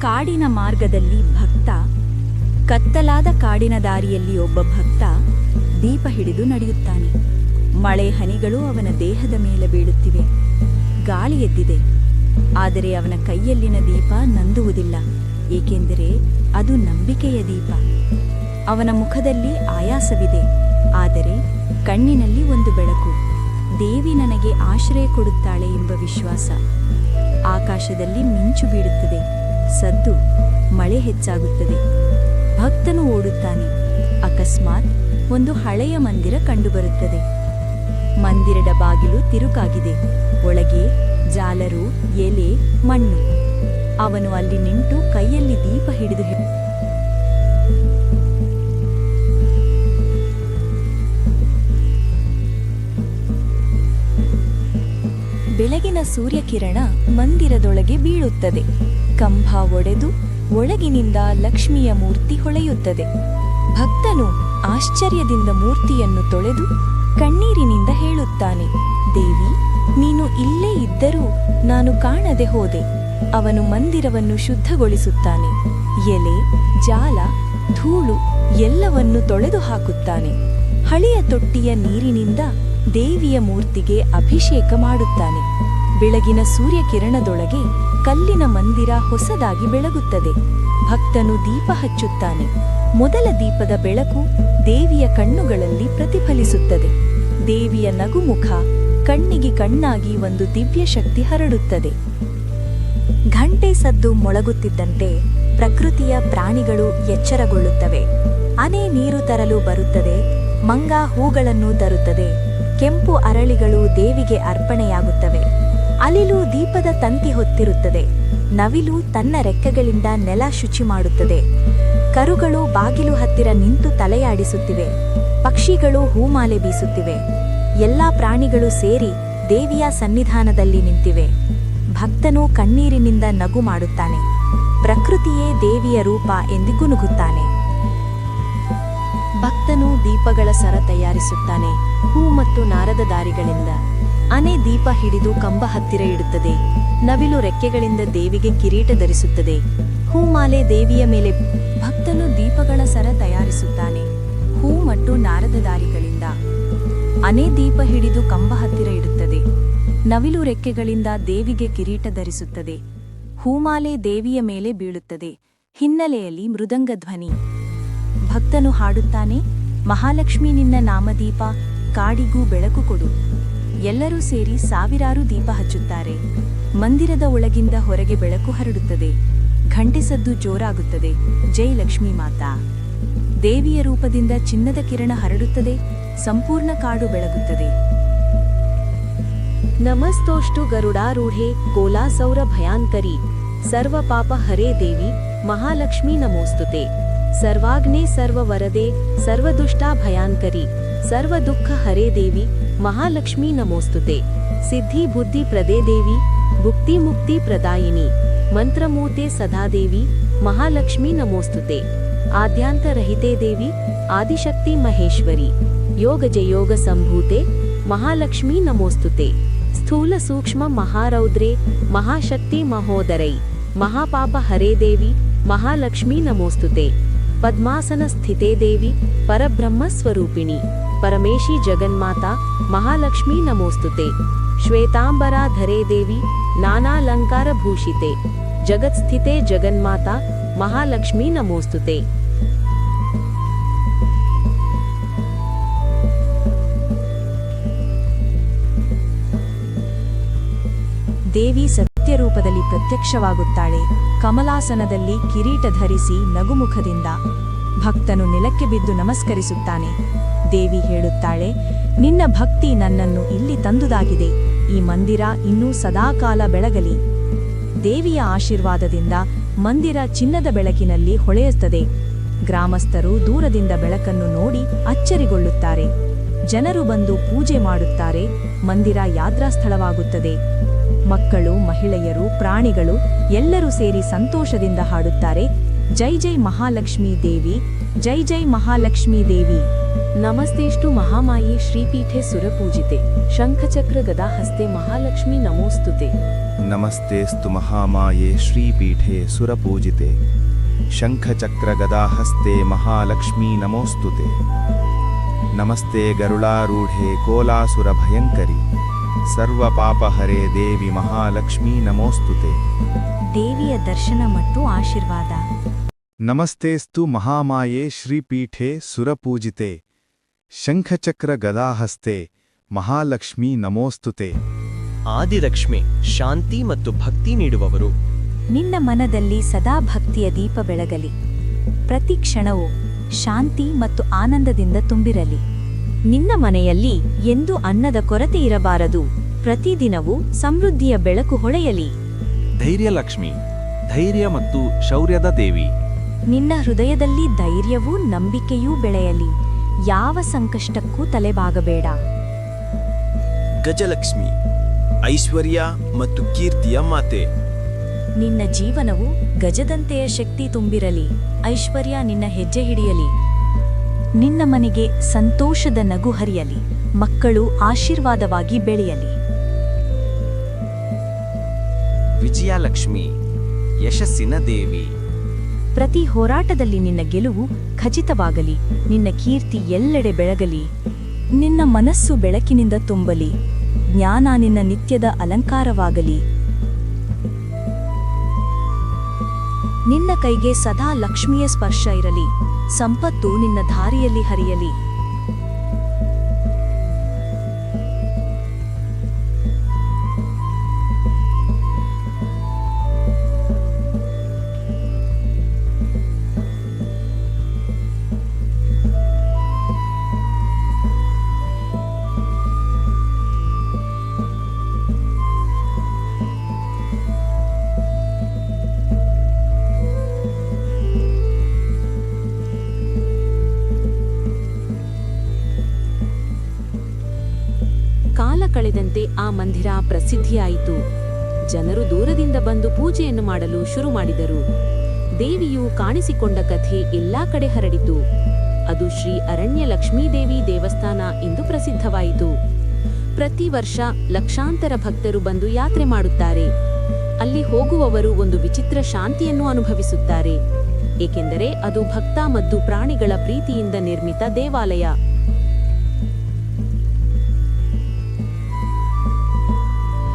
ಕಾಡಿನ ಮಾರ್ಗದಲ್ಲಿ ಭಕ್ತ, ಕತ್ತಲಾದ ಕಾಡಿನ ದಾರಿಯಲ್ಲಿ ಒಬ್ಬ ಭಕ್ತ ದೀಪ ಹಿಡಿದು ನಡೆಯುತ್ತಾನೆ. ಮಳೆ ಹನಿಗಳು ಅವನ ದೇಹದ ಮೇಲೆ ಬೀಳುತ್ತಿವೆ. ಗಾಳಿ ಎದ್ದಿದೆ. ಆದರೆ ಅವನ ಕೈಯಲ್ಲಿನ ದೀಪ ನಂದುವುದಿಲ್ಲ. ಏಕೆಂದರೆ ಅದು ನಂಬಿಕೆಯ ದೀಪ. ಅವನ ಮುಖದಲ್ಲಿ ಆಯಾಸವಿದೆ. ಆದರೆ ಕಣ್ಣಿನಲ್ಲಿ ಒಂದು ಬೆಳಕು. ದೇವಿ ನನಗೆ ಆಶ್ರಯ ಕೊಡುತ್ತಾಳೆ ಎಂಬ ವಿಶ್ವಾಸ. ಆಕಾಶದಲ್ಲಿ ಮಿಂಚು ಬೀಳುತ್ತದೆ. ಸದ್ದು ಮಳೆ ಹೆಚ್ಚಾಗುತ್ತದೆ. ಭಕ್ತನು ಓಡುತ್ತಾನೆ. ಅಕಸ್ಮಾತ್ ಒಂದು ಹಳೆಯ ಮಂದಿರ ಕಂಡುಬರುತ್ತದೆ. ಮಂದಿರದ ಬಾಗಿಲು ತಿರುಕಾಗಿದೆ ಒಳಗೆ ಜಾಲರು, ಎಲೆ, ಮಣ್ಣು. ಅವನು ಅಲ್ಲಿ ನಿಂತು ಕೈಯಲ್ಲಿ ದೀಪ ಹಿಡಿದು ಬೆಳಗಿನ ಸೂರ್ಯಕಿರಣ ಮಂದಿರದೊಳಗೆ ಬೀಳುತ್ತದೆ. ಕಂಬ ಒಡೆದು ಒಳಗಿನಿಂದ ಲಕ್ಷ್ಮಿಯ ಮೂರ್ತಿ ಹೊಳೆಯುತ್ತದೆ. ಭಕ್ತನು ಆಶ್ಚರ್ಯದಿಂದ ಮೂರ್ತಿಯನ್ನು ತೊಳೆದು ಕಣ್ಣೀರಿನಿಂದ ಹೇಳುತ್ತಾನೆ, ದೇವಿ, ನೀನು ಇಲ್ಲೇ ಇದ್ದರೂ ನಾನು ಕಾಣದೆ ಹೋದೆ. ಅವನು ಮಂದಿರವನ್ನು ಶುದ್ಧಗೊಳಿಸುತ್ತಾನೆ. ಎಲೆ, ಜಾಲ, ಧೂಳು ಎಲ್ಲವನ್ನು ತೊಳೆದು ಹಾಕುತ್ತಾನೆ ಹಳೆಯ ತೊಟ್ಟಿಯ ನೀರಿನಿಂದ ದೇವಿಯ ಮೂರ್ತಿಗೆ ಅಭಿಷೇಕ ಮಾಡುತ್ತಾನೆ. ಬೆಳಗಿನ ಸೂರ್ಯಕಿರಣದೊಳಗೆ ಕಲ್ಲಿನ ಮಂದಿರ ಹೊಸದಾಗಿ ಬೆಳಗುತ್ತದೆ. ಭಕ್ತನು ದೀಪ ಹಚ್ಚುತ್ತಾನೆ. ಮೊದಲ ದೀಪದ ಬೆಳಕು ದೇವಿಯ ಕಣ್ಣುಗಳಲ್ಲಿ ಪ್ರತಿಫಲಿಸುತ್ತದೆ. ದೇವಿಯ ನಗುಮುಖ ಕಣ್ಣಿಗೆ ಕಣ್ಣಾಗಿ ಒಂದು ದಿವ್ಯ ಶಕ್ತಿ ಹರಡುತ್ತದೆ. ಘಂಟೆ ಸದ್ದು ಮೊಳಗುತ್ತಿದ್ದಂತೆ ಪ್ರಕೃತಿಯ ಪ್ರಾಣಿಗಳು ಎಚ್ಚರಗೊಳ್ಳುತ್ತವೆ. ಅನೆ ನೀರು ತರಲು ಬರುತ್ತದೆ, ಮಂಗ ಹೂಗಳನ್ನು ತರುತ್ತದೆ ಕೆಂಪು ಅರಳಿಗಳು ದೇವಿಗೆ ಅರ್ಪಣೆಯಾಗುತ್ತವೆ. ಅಲಿಲು ದೀಪದ ತಂತಿ ಹೊತ್ತಿರುತ್ತದೆ. ನವಿಲು ತನ್ನ ರೆಕ್ಕೆಗಳಿಂದ ನೆಲ ಶುಚಿ ಮಾಡುತ್ತದೆ. ಕರುಗಳು ಬಾಗಿಲು ಹತ್ತಿರ ನಿಂತು ತಲೆಯಾಡಿಸುತ್ತಿವೆ. ಪಕ್ಷಿಗಳು ಹೂಮಾಲೆ ಬೀಸುತ್ತಿವೆ. ಎಲ್ಲಾ ಪ್ರಾಣಿಗಳು ಸೇರಿ ದೇವಿಯ ಸನ್ನಿಧಾನದಲ್ಲಿ ನಿಂತಿವೆ. ಭಕ್ತನು ಕಣ್ಣೀರಿನಿಂದ ನಗು ಮಾಡುತ್ತಾನೆ. ಪ್ರಕೃತಿಯೇ ದೇವಿಯ ರೂಪ ಎಂದು ಗುನುಗುತ್ತಾನೆ ಭಕ್ತನು ದೀಪಗಳ ಸರ ತಯಾರಿಸುತ್ತಾನೆ. ಹೂ ಮತ್ತು ನಾರದ ದಾರಿಗಳಿಂದ ಅನೆ ದೀಪ ಹಿಡಿದು ಕಂಬ ಹತ್ತಿರ ಇಡುತ್ತದೆ. ನವಿಲು ರೆಕ್ಕೆಗಳಿಂದ ದೇವಿಗೆ ಕಿರೀಟ ಧರಿಸುತ್ತದೆ. ಹೂಮಾಲೆ ದೇವಿಯ ಮೇಲೆ ಭಕ್ತನು ದೀಪಗಳ ಸರ ತಯಾರಿಸುತ್ತಾನೆ. ಹೂ ಮತ್ತು ನಾರದ ದಾರಿಗಳಿಂದ ಅನೆ ದೀಪ ಹಿಡಿದು ಕಂಬ ಹತ್ತಿರ ಇಡುತ್ತದೆ. ನವಿಲು ರೆಕ್ಕೆಗಳಿಂದ ದೇವಿಗೆ ಕಿರೀಟ ಧರಿಸುತ್ತದೆ. ಹೂಮಾಲೆ ದೇವಿಯ ಮೇಲೆ ಬೀಳುತ್ತದೆ. ಹಿನ್ನೆಲೆಯಲ್ಲಿ ಮೃದಂಗ ಧ್ವನಿ ಭಕ್ತನು ಹಾಡುತ್ತಾನೆ, ಮಹಾಲಕ್ಷ್ಮಿ ನಿನ್ನ ನಾಮದೀಪ ಕಾಡಿಗೂ ಬೆಳಕು ಕೊಡು. ಎಲ್ಲರೂ ಸೇರಿ ಸಾವಿರಾರು ದೀಪ ಹಚ್ಚುತ್ತಾರೆ. ಮಂದಿರದ ಒಳಗಿಂದ ಹೊರಗೆ ಬೆಳಕು ಹರಡುತ್ತದೆ. ಘಂಟೆ ಸದ್ದು ಜೋರಾಗುತ್ತದೆ. ಜೈ ಲಕ್ಷ್ಮೀ ಮಾತಾ. ದೇವಿಯ ರೂಪದಿಂದ ಚಿನ್ನದ ಕಿರಣ ಹರಡುತ್ತದೆ. ಸಂಪೂರ್ಣ ಕಾಡು ಬೆಳಗುತ್ತದೆ. ನಮಸ್ತೋಷ್ಟು ಗರುಡಾರೂಢೆ ಕೋಲಾಸೌರ ಭಯಾಂಕರಿ ಸರ್ವ ಪಾಪ ಹರೇ ದೇವಿ. ಮಹಾಲಕ್ಷ್ಮೀ ನಮೋಸ್ತುತೆ. ಸರ್ವಾಗ್ನೇ ಸರ್ವವರದೆ, ಸರ್ವದುಷ್ಟಾ ಭಯಾಂಕರಿ ಸರ್ವ ದುಃಖ ಹರೇ ದೇವಿ, ಮಹಾಲಕ್ಷ್ಮೀ ನಮೋಸ್ತುತೆ. ಸಿದ್ಧಿ ಬುದ್ಧಿ ಪ್ರದೇ ದೇವಿ, ಭುಕ್ತಿ ಮುಕ್ತಿ ಪ್ರದಾಯಿನಿ, ಮಂತ್ರಮೂರ್ತೆ ಸದಾ ದೇವಿ, ಮಹಾಲಕ್ಷ್ಮೀ ನಮೋಸ್ತುತೆ. ಆದ್ಯಾಂತರಹಿತೆ ದೇವಿ, ಆದಿಶಕ್ತಿ ಮಹೇಶ್ವರಿ, ಯೋಗ ಜಯೋಗ ಸಂಭೂತೆ, ಮಹಾಲಕ್ಷ್ಮೀ ನಮೋಸ್ತುತೆ. ಸ್ಥೂಲ ಸೂಕ್ಷ್ಮ ಮಹಾರೌದ್ರೆ, ಮಹಾಶಕ್ತಿ ಮಹೋದರೈ, ಮಹಾಪಾಪ ಹರೇ ದೇವಿ ಮಹಾಲಕ್ಷ್ಮೀ ನಮೋಸ್ತುತೆ ಪದ್ಮಾಸನ ಸ್ಥಿತೇ ದೇವಿ ಪರಬ್ರಹ್ಮ ಸ್ವರೂಪಿಣಿ ಪರಮೇಶಿ ಜಗನ್ಮಾತಾ ಮಹಾಲಕ್ಷ್ಮೀ ನಮೋಸ್ತುತೆ ಶ್ವೇತಾಂಬರಾಧರೇ ದೇವಿ ನಾನಾಲಂಕಾರ ಭೂಷಿತೆ ಜಗತ್ಸ್ಥಿತೆ ಜಗನ್ಮಾತಾ ಮಹಾಲಕ್ಷ್ಮೀ ನಮೋಸ್ತುತೆ ದೇವಿ ಸತ್ಯರೂಪದಲ್ಲಿ ಪ್ರತ್ಯಕ್ಷವಾಗುತ್ತಾಳೆ. ಕಮಲಾಸನದಲ್ಲಿ ಕಿರೀಟ ಧರಿಸಿ ನಗುಮುಖದಿಂದ ಭಕ್ತನು ನೆಲಕ್ಕೆ ಬಿದ್ದು ನಮಸ್ಕರಿಸುತ್ತಾನೆ. ದೇವಿ ಹೇಳುತ್ತಾಳೆ, ನಿನ್ನ ಭಕ್ತಿ ನನ್ನನ್ನು ಇಲ್ಲಿ ತಂದುದಾಗಿದೆ. ಈ ಮಂದಿರ ಇನ್ನೂ ಸದಾಕಾಲ ಬೆಳಗಲಿ. ದೇವಿಯ ಆಶೀರ್ವಾದದಿಂದ ಮಂದಿರ ಚಿನ್ನದ ಬೆಳಕಿನಲ್ಲಿ ಹೊಳೆಯುತ್ತದೆ. ಗ್ರಾಮಸ್ಥರು ದೂರದಿಂದ ಬೆಳಕನ್ನು ನೋಡಿ ಅಚ್ಚರಿಗೊಳ್ಳುತ್ತಾರೆ. ಜನರು ಬಂದು ಪೂಜೆ ಮಾಡುತ್ತಾರೆ. ಮಂದಿರ ಯಾತ್ರಾ ಸ್ಥಳವಾಗುತ್ತದೆ ಮಕ್ಕಳು, ಮಹಿಳೆಯರು, ಪ್ರಾಣಿಗಳು ಎಲ್ಲರೂ ಸೇರಿ ಸಂತೋಷದಿಂದ ಹಾಡುತ್ತಾರೆ. ಜೈ ಜೈ ಮಹಾಲಕ್ಷ್ಮೀ ದೇವಿ, ಜೈ ಜೈ ಮಹಾಲಕ್ಷ್ಮೀ ದೇವಿ. ನಮಸ್ತೆಷ್ಟು ಮಹಾಮಾಯಿ ಶ್ರೀಪೀಠೆ ಸುರಪೂಜಿತೆ. ಶಂಖಚಕ್ರ ಗದಾಹಸ್ತೆ ಮಹಾಲಕ್ಷ್ಮಿ ನಮೋಸ್ತುತೆ. ನಮಸ್ತೆಸ್ತು ಮಹಾಮಾಯೆ ಶ್ರೀಪೀಠೆ ಸುರಪೂಜಿತೆ. ಶಂಖಚಕ್ರ ಗದಾ ಹಸ್ತೆ ಮಹಾಲಕ್ಷ್ಮೀ ನಮೋಸ್ತುತೆ. ನಮಸ್ತೆ ಗರುಳಾರೂಢೆ ಕೋಲಾಸುರಭಯಂಕರಿ ಹರೇ ದೇವಿ ಮಹಾಲಕ್ಷ್ಮೀ ನಮೋಸ್ತುತೆ ದೇವಿಯ ದರ್ಶನ ಮತ್ತು ಆಶೀರ್ವಾದ. ನಮಸ್ತೆಸ್ತು ಮಹಾಮಾಯೇ ಶ್ರೀಪೀಠೆ ಸುರಪೂಜಿತೆ. ಶಂಖಚಕ್ರ ಗದಾಹಸ್ತೆ ಮಹಾಲಕ್ಷ್ಮೀ ನಮೋಸ್ತುತೆ ಆದಿಲಕ್ಷ್ಮಿ ಶಾಂತಿ ಮತ್ತು ಭಕ್ತಿ ನೀಡುವವರು. ನಿನ್ನ ಮನದಲ್ಲಿ ಸದಾ ಭಕ್ತಿಯ ದೀಪ ಬೆಳಗಲಿ. ಪ್ರತಿ ಕ್ಷಣವೂ ಶಾಂತಿ ಮತ್ತು ಆನಂದದಿಂದ ತುಂಬಿರಲಿ. ನಿನ್ನ ಮನೆಯಲ್ಲಿ ಎಂದು ಅನ್ನದ ಕೊರತೆ ಇರಬಾರದು. ಪ್ರತಿದಿನವೂ ಸಮೃದ್ಧಿಯ ಬೆಳಕು ಹೊಳೆಯಲಿ. ಧೈರ್ಯ ಲಕ್ಷ್ಮಿ ಧೈರ್ಯ ಮತ್ತು ಶೌರ್ಯದ ದೇವಿ. ನಿನ್ನ ಹೃದಯದಲ್ಲಿ ಧೈರ್ಯವೂ ನಂಬಿಕೆಯೂ ಬೆಳೆಯಲಿ. ಯಾವ ಸಂಕಷ್ಟಕ್ಕೂ ತಲೆಬಾಗಬೇಡ. ಗಜಲಕ್ಷ್ಮಿ ಐಶ್ವರ್ಯ ಮತ್ತು ಕೀರ್ತಿಯ ಮಾತೆ. ನಿನ್ನ ಜೀವನವು ಗಜದಂತೆಯ ಶಕ್ತಿ ತುಂಬಿರಲಿ. ಐಶ್ವರ್ಯ ನಿನ್ನ ಹೆಜ್ಜೆ ಹಿಡಿಯಲಿ. ನಿನ್ನ ಮನೆಗೆ ಸಂತೋಷದ ನಗು ಹರಿಯಲಿ ಮಕ್ಕಳು ಆಶೀರ್ವಾದವಾಗಿ ಬೆಳೆಯಲಿ. ವಿಜಯಲಕ್ಷ್ಮಿ ಯಶಸ್ಸಿನ ದೇವಿ. ಪ್ರತಿ ಹೋರಾಟದಲ್ಲಿ ನಿನ್ನ ಗೆಲುವು ಖಚಿತವಾಗಲಿ ನಿನ್ನ ಕೀರ್ತಿ ಎಲ್ಲೆಡೆ ಬೆಳಗಲಿ. ನಿನ್ನ ಮನಸ್ಸು ಬೆಳಕಿನಿಂದ ತುಂಬಲಿ ಜ್ಞಾನ ನಿನ್ನ ನಿತ್ಯದ ಅಲಂಕಾರವಾಗಲಿ. ನಿನ್ನ ಕೈಗೆ ಸದಾ ಲಕ್ಷ್ಮಿಯ ಸ್ಪರ್ಶ ಇರಲಿ. ಸಂಪತ್ತು ನಿನ್ನ ದಾರಿಯಲ್ಲಿ ಹರಿಯಲಿ. ಕಳೆದಂತೆ ಆ ಮಂದಿರ ಪ್ರಸಿದ್ಧಿಯಾಯಿತು. ಜನರು ದೂರದಿಂದ ಬಂದು ಪೂಜೆಯನ್ನು ಮಾಡಲು ಶುರು ಮಾಡಿದರು. ದೇವಿಯು ಕಾಣಿಸಿಕೊಂಡ ಕಥೆ ಎಲ್ಲಾ ಕಡೆ ಹರಡಿತು. ಅದು ಶ್ರೀ ಅರಣ್ಯ ಲಕ್ಷ್ಮೀದೇವಿ ದೇವಸ್ಥಾನ ಎಂದು ಪ್ರಸಿದ್ಧವಾಯಿತು. ಪ್ರತಿ ವರ್ಷ ಲಕ್ಷಾಂತರ ಭಕ್ತರು ಬಂದು ಯಾತ್ರೆ ಮಾಡುತ್ತಾರೆ. ಅಲ್ಲಿ ಹೋಗುವವರು ಒಂದು ವಿಚಿತ್ರ ಶಾಂತಿಯನ್ನು ಅನುಭವಿಸುತ್ತಾರೆ. ಏಕೆಂದರೆ ಅದು ಭಕ್ತ ಮತ್ತು ಪ್ರಾಣಿಗಳ ಪ್ರೀತಿಯಿಂದ ನಿರ್ಮಿತ ದೇವಾಲಯ.